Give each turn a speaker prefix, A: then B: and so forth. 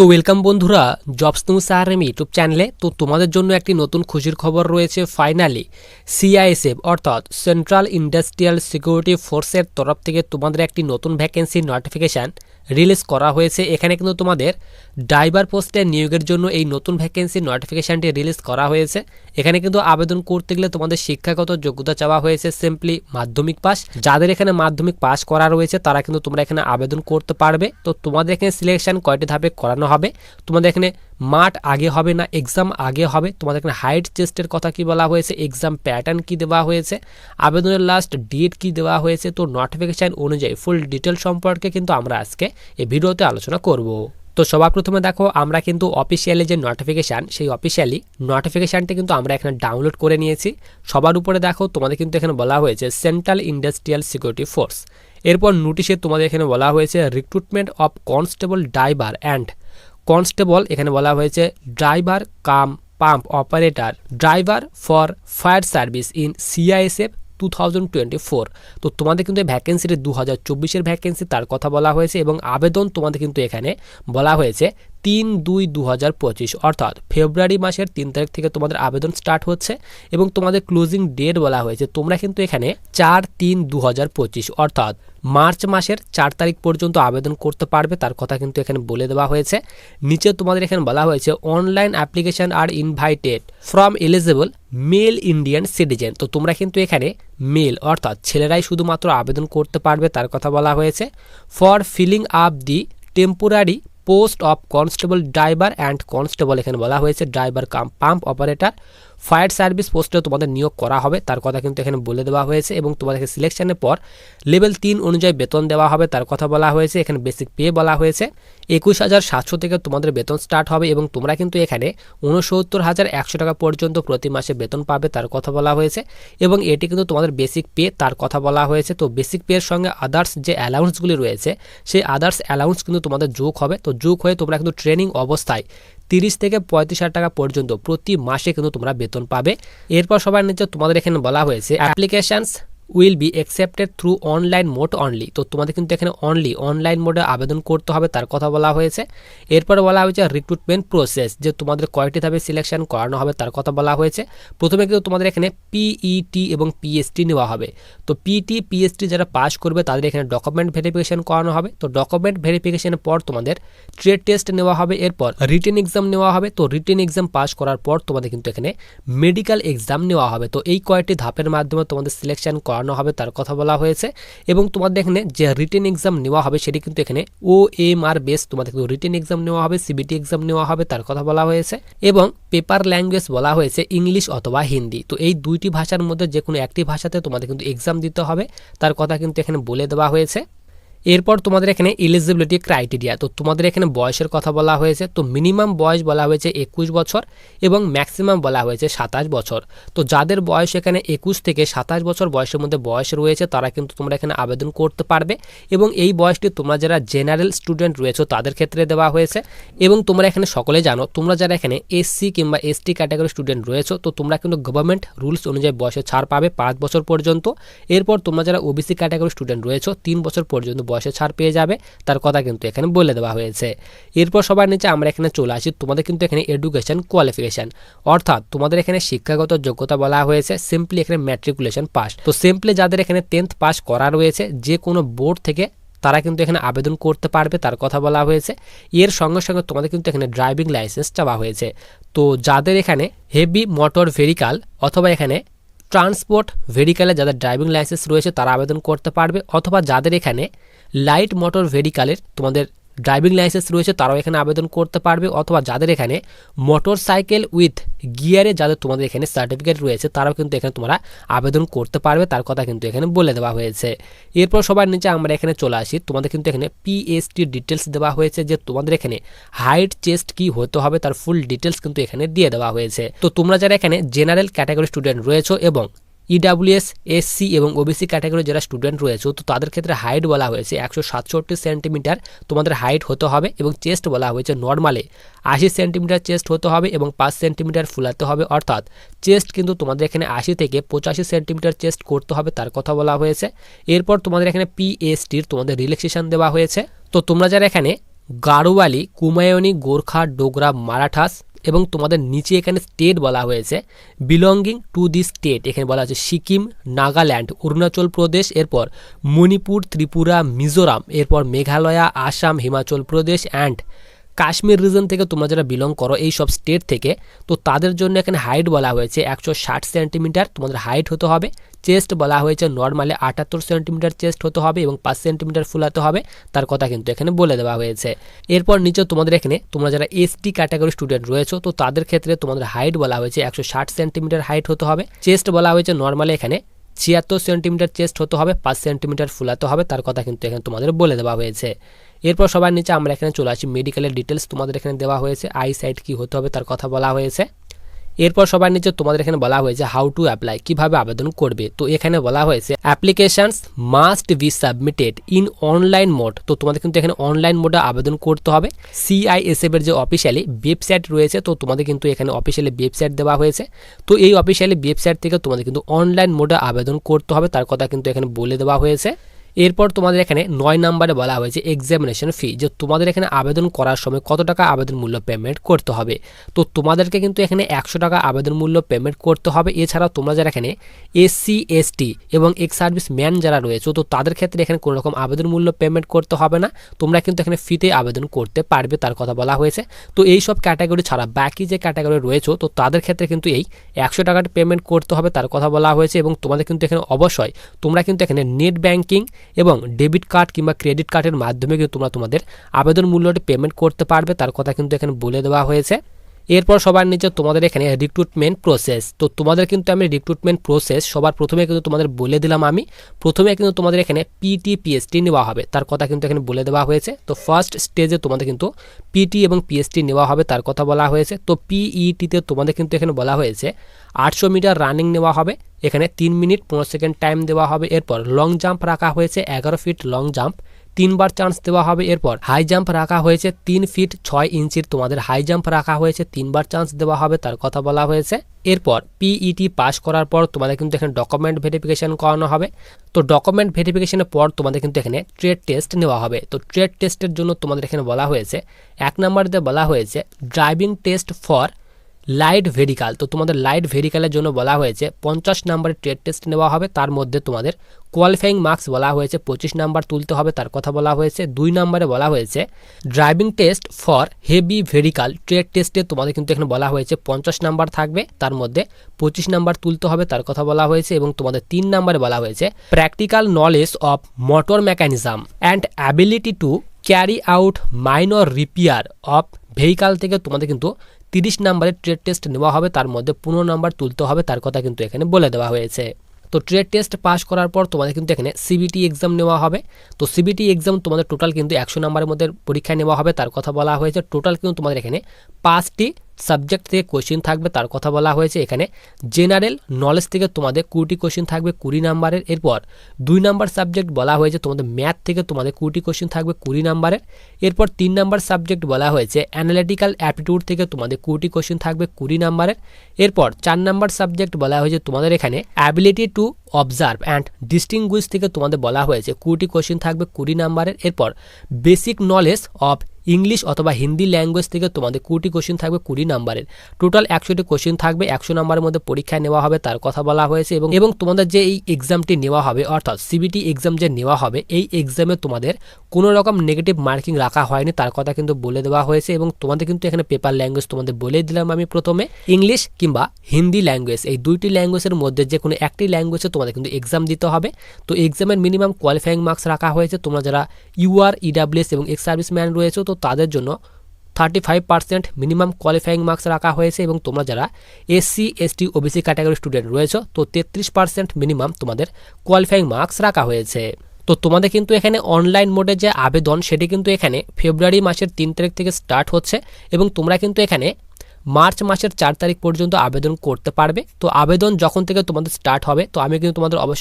A: তো ওয়েলকাম বন্ধুরা, jobs news RM YouTube চ্যানেলে। তো তোমাদের জন্য একটি নতুন খুশির খবর রয়েছে ফাইনালি সিআইএসএফ অর্থাৎ সেন্ট্রাল ইন্ডাস্ট্রিয়াল সিকিউরিটি ফোর্সের তরফ থেকে তোমাদের একটি নতুন ভ্যাকেন্সি নোটিফিকেশান রিলিজ করা হয়েছে। এখানে কিন্তু তোমাদের ড্রাইভার পোস্টে নিয়োগের জন্য এই নতুন ভ্যাকেন্সি নোটিফিকেশানটি রিলিজ করা হয়েছে। এখানে কিন্তু আবেদন করতে গেলে তোমাদের শিক্ষাগত যোগ্যতা চাওয়া হয়েছে সিম্পলি মাধ্যমিক পাস যাদের এখানে মাধ্যমিক পাস করা রয়েছে, তারা কিন্তু তোমরা এখানে আবেদন করতে পারবে। তো তোমাদের এখানে সিলেকশন কয়টি ধাপে করানো হবে? তোমাদের এখানে মাঠ আগে হবে না এক্সাম আগে হবে? তোমাদের এখানে হাইট চেস্টের কথা কি বলা হয়েছে? এক্সাম প্যাটার্ন কি দেওয়া হয়েছে? আবেদনের লাস্ট ডেট কি দেওয়া হয়েছে? তো নোটিফিকেশান অনুযায়ী ফুল ডিটেল সম্পর্কে কিন্তু আমরা আজকে এই ভিডিওতে আলোচনা করব। তো সবার প্রথমে দেখো, আমরা কিন্তু অফিসিয়ালি যে নোটিফিকেশান সেই অফিসিয়ালি নোটিফিকেশানটি কিন্তু আমরা এখানে ডাউনলোড করে নিয়েছি। সবার উপরে দেখো, তোমাদের কিন্তু এখানে বলা হয়েছে সেন্ট্রাল ইন্ডাস্ট্রিয়াল সিকিউরিটি ফোর্স এরপর নোটিশে তোমাদের এখানে বলা হয়েছে recruitment of constable driver and constable এখানে বলা হয়েছে driver cum pump operator driver for fire service in CISF two thousand twenty four তো তোমাদের কিন্তু ভ্যাকেন্সিটি দু হাজার চব্বিশের ভ্যাকেন্সি তার কথা বলা হয়েছে এবং আবেদন তোমাদের কিন্তু এখানে বলা হয়েছে। তিন দুই দু হাজার পঁচিশ, অর্থাৎ ফেব্রুয়ারি মাসের তিন তারিখ থেকে তোমাদের আবেদন স্টার্ট হচ্ছে এবং তোমাদের ক্লোজিং ডেট বলা হয়েছে। তোমরা কিন্তু এখানে চার তিন দু হাজার পঁচিশ, অর্থাৎ মার্চ মাসের চার তারিখ পর্যন্ত আবেদন করতে পারবে, তার কথা কিন্তু এখানে বলে দেওয়া হয়েছে। নিচে তোমাদের এখানে বলা হয়েছে online application are invited from eligible male Indian citizen তো তোমরা কিন্তু এখানে মেল অর্থাৎ ছেলেরাই শুধুমাত্র আবেদন করতে পারবে, তার কথা বলা হয়েছে। For filling up the temporary post of constable driver and constable এখানে বলা হয়েছে driver cum pump operator. Fire service পোস্টে তোমাদের নিয়োগ করা হবে। তার কথা কিন্তু এখানে বলে দেওয়া হয়েছে এবং তোমাদেরকে সিলেকশনের পর লেভেল তিন অনুযায়ী বেতন দেওয়া হবে, তার কথা বলা হয়েছে। এখানে বেসিক পে বলা হয়েছে। একুশ হাজার সাতশো থেকে তোমাদের বেতন স্টার্ট হবে এবং তোমরা কিন্তু এখানে উনসত্তর হাজার একশো টাকা পর্যন্ত প্রতি মাসে বেতন পাবে, তার কথা বলা হয়েছে। এবং এটি কিন্তু তোমাদের বেসিক পে তার কথা বলা হয়েছে। তো বেসিক পের সঙ্গে আদার্স যে অ্যালাউন্সগুলি রয়েছে, সেই আদার্স অ্যালাউন্স কিন্তু তোমাদের যোগ হবে। তো যোগ হয়ে তোমরা কিন্তু ট্রেনিং অবস্থায় তিরিশ থেকে পঁয়ত্রিশ হাজার টাকা পর্যন্ত প্রতি মাসে কিন্তু তোমরা বেতন পাবে। এরপর সবার নিচে তোমাদের এখানে বলা হয়েছে applications will be accepted through online mode only তো তোমাদের কিন্তু এখানে অনলি অনলাইন মোডে আবেদন করতে হবে, তার কথা বলা হয়েছে। এরপরে বলা হয়েছে রিক্রুটমেন্ট প্রসেস যে তোমাদের কয়টি ধাপে সিলেকশন করানো হবে, তার কথা বলা হয়েছে। প্রথমে কিন্তু তোমাদের এখানে পিইটি এবং পিএসটি নেওয়া হবে। তো পিটি পিএসটি যারা পাস করবে, তাদের এখানে ডকুমেন্ট ভেরিফিকেশন করানো হবে। তো ডকুমেন্ট ভেরিফিকেশনের পর তোমাদের ট্রেড টেস্ট নেওয়া হবে, এরপর রিটেন এক্সাম নেওয়া হবে। তো রিটেন এক্সাম পাস করার পর তোমাদের কিন্তু এখানে মেডিকেল এক্সাম নেওয়া হবে। তো এই কয়েকটি ধাপের মাধ্যমে তোমাদের সিলেকশন করানো হবে, তার কথা বলা হয়েছে। এবং তোমাদের এখানে যে রিটেন এক্সাম নেওয়া হবে, সেটি কিন্তু এখানে ও এম আর বেস তোমাদের কিন্তু রিটেন এক্সাম নেওয়া হবে সিবিটি এক্সাম নেওয়া হবে, তার কথা বলা হয়েছে। এবং পেপার ল্যাঙ্গুয়েজ বলা হয়েছে ইংলিশ অথবা হিন্দি। তো এই দুইটি ভাষার মধ্যে যে কোনো একটি ভাষাতে তোমাদের কিন্তু এক্সাম দিতে হবে, তার কথা কিন্তু এখানে বলে দেওয়া হয়েছে। এরপর তোমাদের এখানে এলিজিবিলিটি ক্রাইটেরিয়া তো তোমাদের এখানে বয়সের কথা বলা হয়েছে, তো মিনিমাম বয়স বলা হয়েছে একুশ বছর এবং ম্যাক্সিমাম বলা হয়েছে সাতাশ বছর। তো যাদের বয়স এখানে একুশ থেকে সাতাশ বছর বয়সের মধ্যে বয়স রয়েছে, তারা কিন্তু তোমরা এখানে আবেদন করতে পারবে এবং এই বয়সটি তোমরা যারা জেনারেল স্টুডেন্ট রয়েছে, তাদের ক্ষেত্রে দেওয়া হয়েছে এবং তোমরা এখানে সকলে জানো, তোমরা যারা এখানে এসসি কিংবা এসটি ক্যাটাগরি স্টুডেন্ট রয়েছে, তো তোমরা কিন্তু গভর্নমেন্ট রুলস অনুযায়ী বয়সে ছাড় পাবে পাঁচ বছর পর্যন্ত। এরপর তোমরা যারা ওবিসি ক্যাটাগরি স্টুডেন্ট রয়েছে, তিন বছর পর্যন্ত বয়সে ছাড় পেয়ে যাবে, তার কথা কিন্তু এখানে বলে দেওয়া হয়েছে। এরপর সবার নিচে আমরা এখানে চলে আসি, তোমাদের কিন্তু এখানে এডুকেশন কোয়ালিফিকেশান অর্থাৎ তোমাদের এখানে শিক্ষাগত যোগ্যতা বলা হয়েছে সিম্পলি এখানে ম্যাট্রিকুলেশন পাস তো সিম্পলি যাদের এখানে টেন্থ পাস করা রয়েছে, যে কোনো বোর্ড থেকে তারা কিন্তু এখানে আবেদন করতে পারবে, তার কথা বলা হয়েছে। এর সঙ্গে সঙ্গে তোমাদের কিন্তু এখানে ড্রাইভিং লাইসেন্স চাওয়া হয়েছে। তো যাদের এখানে হেভি মোটর ভেহিকাল অথবা এখানে ট্রান্সপোর্ট ভেহিকালে যাদের ড্রাইভিং লাইসেন্স রয়েছে, তারা আবেদন করতে পারবে, অথবা যাদের এখানে লাইট মোটর ভেহিকালের তোমাদের ড্রাইভিং লাইসেন্স রয়েছে, তারাও এখানে আবেদন করতে পারবে, অথবা যাদের এখানে মোটর সাইকেল উইথ গিয়ারে যাদের তোমাদের এখানে সার্টিফিকেট রয়েছে, তারাও কিন্তু এখানে তোমরা আবেদন করতে পারবে, তার কথা কিন্তু এখানে বলে দেওয়া হয়েছে। এরপর সবার নিচে আমরা এখানে চলে আসি, তোমাদের কিন্তু এখানে পিএসটি ডিটেলস দেওয়া হয়েছে, যে তোমাদের এখানে হাইট চেস্ট কি হতে হবে, তার ফুল ডিটেলস কিন্তু এখানে দিয়ে দেওয়া হয়েছে। তো তোমরা যারা এখানে জেনারেল ক্যাটাগরি স্টুডেন্ট রয়েছে এবং ইডাব্লিউএস এসসি এবং ওবিসি ক্যাটাগরি যারা স্টুডেন্ট রয়েছে, তো তাদের ক্ষেত্রে হাইট বলা হয়েছে একশো সাতষট্টি সেন্টিমিটার তোমাদের হাইট হতে হবে এবং চেস্ট বলা হয়েছে নর্মালে আশি সেন্টিমিটার চেস্ট হতে হবে এবং পাঁচ সেন্টিমিটার ফুলাতে হবে। অর্থাৎ চেস্ট কিন্তু তোমাদের এখানে আশি থেকে পঁচাশি সেন্টিমিটার চেস্ট করতে হবে, তার কথা বলা হয়েছে। এরপর তোমাদের এখানে পিএসটির তোমাদের রিল্যাক্সেশন দেওয়া হয়েছে। তো তোমরা যারা এখানে গাড়োয়ালি কুমায়নি, গোর্খা, ডোগরা, মারাঠাস এবং তোমাদের নিচে এখানে স্টেট বলা হয়েছে বিলঙ্গিং টু দি স্টেট এখানে বলা হয়েছে সিকিম, নাগাল্যান্ড, অরুণাচল প্রদেশ, এরপর মণিপুর, ত্রিপুরা, মিজোরাম, এরপর মেঘালয়া, আসাম, হিমাচল প্রদেশ অ্যান্ড কাশ্মীর রিজন থেকে তোমরা যারা বিলং করো, এই সব স্টেট থেকে, তো তাদের জন্য এখানে হাইট বলা হয়েছে একশো ষাট সেন্টিমিটার তোমাদের হাইট হতে হবে চেস্ট বলা হয়েছে নর্মালি আটাত্তর সেন্টিমিটার চেস্ট হতে হবে এবং পাঁচ সেন্টিমিটার ফুলাতে হবে, তার কথা কিন্তু এখানে বলে দেওয়া হয়েছে। এরপর নিচে তোমাদের এখানে, তোমরা যারা এসটি ক্যাটাগরি স্টুডেন্ট রয়েছে, তো তাদের ক্ষেত্রে তোমাদের হাইট বলা হয়েছে একশো ষাট সেন্টিমিটার হাইট হতে হবে চেস্ট বলা হয়েছে নর্মালি এখানে ছিয়াত্তর সেন্টিমিটার চেস্ট হতে হবে, পাঁচ সেন্টিমিটার ফুলাতে হবে, তার কথা কিন্তু এখানে তোমাদের বলে দেওয়া হয়েছে। এরপর সবার নিচে আমরা এখানে চলে আসি মেডিকেলের ডিটেলস তোমাদের এখানে দেওয়া হয়েছে আই সাইট কী হতে হবে তার কথা বলা হয়েছে। এরপর সবার নিচে তোমাদের এখানে বলা হয়েছে হাউ টু অ্যাপ্লাই কীভাবে আবেদন করবে। তো এখানে বলা হয়েছে applications must be submitted in online mode তো তোমাদের কিন্তু এখানে অনলাইন মোডে আবেদন করতে হবে। সিআইএসএফ এর যে অফিসিয়ালি ওয়েবসাইট রয়েছে, তো তোমাদের কিন্তু এখানে অফিসিয়ালি ওয়েবসাইট দেওয়া হয়েছে। তো এই অফিসিয়ালি ওয়েবসাইট থেকে তোমাদের কিন্তু অনলাইন মোডে আবেদন করতে হবে, তার কথা কিন্তু এখানে বলে দেওয়া হয়েছে। এরপর তোমাদের এখানে নয় নাম্বারে বলা হয়েছে এক্সামিনেশন ফি যে তোমাদের এখানে আবেদন করার সময় কত টাকা আবেদন মূল্য পেমেন্ট করতে হবে। তো তোমাদেরকে কিন্তু এখানে একশো টাকা আবেদন মূল্য পেমেন্ট করতে হবে। এছাড়া তোমরা যারা এখানে এসসি এসটি এবং এক্স সার্ভিস ম্যান যারা রয়েছে, তো তাদের ক্ষেত্রে এখানে কোনো রকম আবেদন মূল্য পেমেন্ট করতে হবে না। তোমরা কিন্তু এখানে ফিতে আবেদন করতে পারবে, তার কথা বলা হয়েছে। তো এই সব ক্যাটাগরি ছাড়া বাকি যে ক্যাটাগরি রয়েছে, তো তাদের ক্ষেত্রে কিন্তু এই একশো টাকাটা পেমেন্ট করতে হবে, তার কথা বলা হয়েছে। এবং তোমাদের কিন্তু এখানে অবশ্যই তোমরা কিন্তু এখানে নেট ব্যাংকিং এবং ডেবিট কার্ড কিংবা ক্রেডিট কার্ডের মাধ্যমে কিন্তু তোমরা তোমাদের আবেদন মূল্যটি পেমেন্ট করতে পারবে। তার কথা কিন্তু এখানে বলে দেওয়া হয়েছে। এরপর সবার নিচে তোমাদের এখানে রিক্রুটমেন্ট প্রসেস তো তোমাদের কিন্তু আমি রিক্রুটমেন্ট প্রসেস সবার প্রথমে কিন্তু তোমাদের বলে দিলাম আমি। প্রথমে কিন্তু তোমাদের এখানে পিটি পিএসটি নেওয়া হবে, তার কথা কিন্তু এখানে বলে দেওয়া হয়েছে। তো ফার্স্ট স্টেজে তোমাদের কিন্তু পিটি এবং পিএসটি নেওয়া হবে, তার কথা বলা হয়েছে। তো পিইটিতে তোমাদের কিন্তু এখানে বলা হয়েছে আটশো মিটার রানিং নেওয়া হবে, এখানে তিন মিনিট পনেরো সেকেন্ড টাইম দেওয়া হবে। এরপর লং জাম্প রাখা হয়েছে, এগারো ফিট লং জাম্প তিনবার চান্স দেওয়া হবে। এরপর হাই জাম্প রাখা হয়েছে তিন ফিট ছয় ইঞ্চির। তোমাদের হাই জাম্প রাখা হয়েছে, তিনবার চান্স দেওয়া হবে, তার কথা বলা হয়েছে। এরপর পিইটি পাস করার পর তোমাদের কিন্তু এখানে ডকুমেন্ট ভেরিফিকেশন করানো হবে। তো ডকুমেন্ট ভেরিফিকেশনের পর তোমাদের কিন্তু এখানে ট্রেড টেস্ট নেওয়া হবে। তো ট্রেড টেস্টের জন্য তোমাদের এখানে বলা হয়েছে, এক নম্বরে বলা হয়েছে driving test for light vehicle তো তোমাদের লাইট ভেরিকালের জন্য বলা হয়েছে পঞ্চাশ নাম্বারের ট্রেড টেস্ট নেওয়া হবে, তার মধ্যে তোমাদের কোয়ালিফাইং মার্কস বলা হয়েছে, পঁচিশ নাম্বার তুলতে হবে, তার কথা বলা হয়েছে। দুই নম্বরে বলা হয়েছে driving test for heavy vehicle trade টেস্টে তোমাদের কিন্তু এখানে বলা হয়েছে পঞ্চাশ নাম্বার থাকবে, তার মধ্যে পঁচিশ নাম্বার তুলতে হবে, তার কথা বলা হয়েছে এবং তোমাদের তিন নাম্বারে বলা হয়েছে practical knowledge of motor mechanism and ability to carry out minor repair of vehicle থেকে তোমাদের কিন্তু তিরিশ নাম্বারের ট্রেড টেস্ট নেওয়া হবে, তার মধ্যে পনেরো নাম্বার তুলতে হবে, তার কথা কিন্তু এখানে বলে দেওয়া হয়েছে। তো ট্রেড টেস্ট পাস করার পর তোমাদের কিন্তু এখানে সিবিটি এক্সাম নেওয়া হবে। তো সিবিটি এক্সাম তোমাদের টোটাল কিন্তু একশো নাম্বারের মধ্যে পরীক্ষা নেওয়া হবে, তার কথা বলা হয়েছে। টোটাল কিন্তু তোমাদের এখানে পাঁচটি সাবজেক্ট থেকে কোশ্চিন থাকবে, তার কথা বলা হয়েছে এখানে। জেনারেল নলেজ থেকে তোমাদের কুড়িটি কোশ্চিন থাকবে, কুড়ি নাম্বারের এরপর দুই নাম্বার সাবজেক্ট বলা হয়েছে, তোমাদের ম্যাথ থেকে তোমাদের কুড়িটি কোশ্চিন থাকবে, কুড়ি নাম্বারের এরপর তিন নাম্বার সাবজেক্ট বলা হয়েছে অ্যানালিটিক্যাল অ্যাপটিটিউড থেকে তোমাদের কুড়িটি কোশ্চিন থাকবে, কুড়ি নাম্বারের এরপর চার নাম্বার সাবজেক্ট বলা হয়েছে তোমাদের এখানে ability to observe and distinguish থেকে তোমাদের বলা হয়েছে। কুড়িটি কোশ্চিন থাকবে, কুড়ি নাম্বারের। এরপর বেসিক নলেজ অফ ইংলিশ অথবা হিন্দি ল্যাঙ্গুয়েজ থেকে তোমাদের কুড়িটি কোশ্চিন থাকবে, কুড়ি নাম্বারের। টোটাল একশোটি কোশ্চিন থাকবে, একশো নাম্বারের মধ্যে পরীক্ষায় নেওয়া হবে, তার কথা বলা হয়েছে এবং এবং তোমাদের যে এই এক্সামটি নেওয়া হবে, অর্থাৎ সিবিটি এক্সাম যে নেওয়া হবে, এই এক্সামে তোমাদের কোনো রকম নেগেটিভ মার্কিং রাখা হয়নি, তার কথা কিন্তু বলে দেওয়া হয়েছে এবং তোমাদের কিন্তু এখানে পেপার ল্যাঙ্গুয়েজ তোমাদের বলে দিলাম আমি প্রথমে। ইংলিশ কিংবা হিন্দি ল্যাঙ্গুয়েজ এই দুইটি ল্যাঙ্গুয়েজের মধ্যে যে কোনো একটি ল্যাঙ্গুয়েজে তোমাদের কিন্তু এক্সাম দিতে হবে। তো এক্সামের মিনিমাম কোয়ালিফাইং মার্কস রাখা হয়েছে। তোমরা যারা ইউআর ইডাব্লিউএস এবং এক্স সার্ভিসম্যান রয়েছে, তো তাদের জন্য thirty five percent minimum qualifying marks রাখা হয়েছে এবং তোমরা যারা SC ST OBC category student রয়েছে, তো তেত্রিশ পার্সেন্ট মিনিমাম তোমাদের কোয়ালিফাইং মার্কস রাখা হয়েছে। তো তোমাদের কিন্তু এখানে অনলাইন মোডে যে আবেদন, সেটি কিন্তু এখানে ফেব্রুয়ারি মাসের তিন তারিখ থেকে স্টার্ট হচ্ছে এবং তোমরা কিন্তু এখানে মার্চ মাসের চার তারিখ পর্যন্ত আবেদন করতে পারবে। তো আবেদন যখন থেকে তোমাদের স্টার্ট হবে, তো আমি কিন্তু তোমাদের অবশ্যই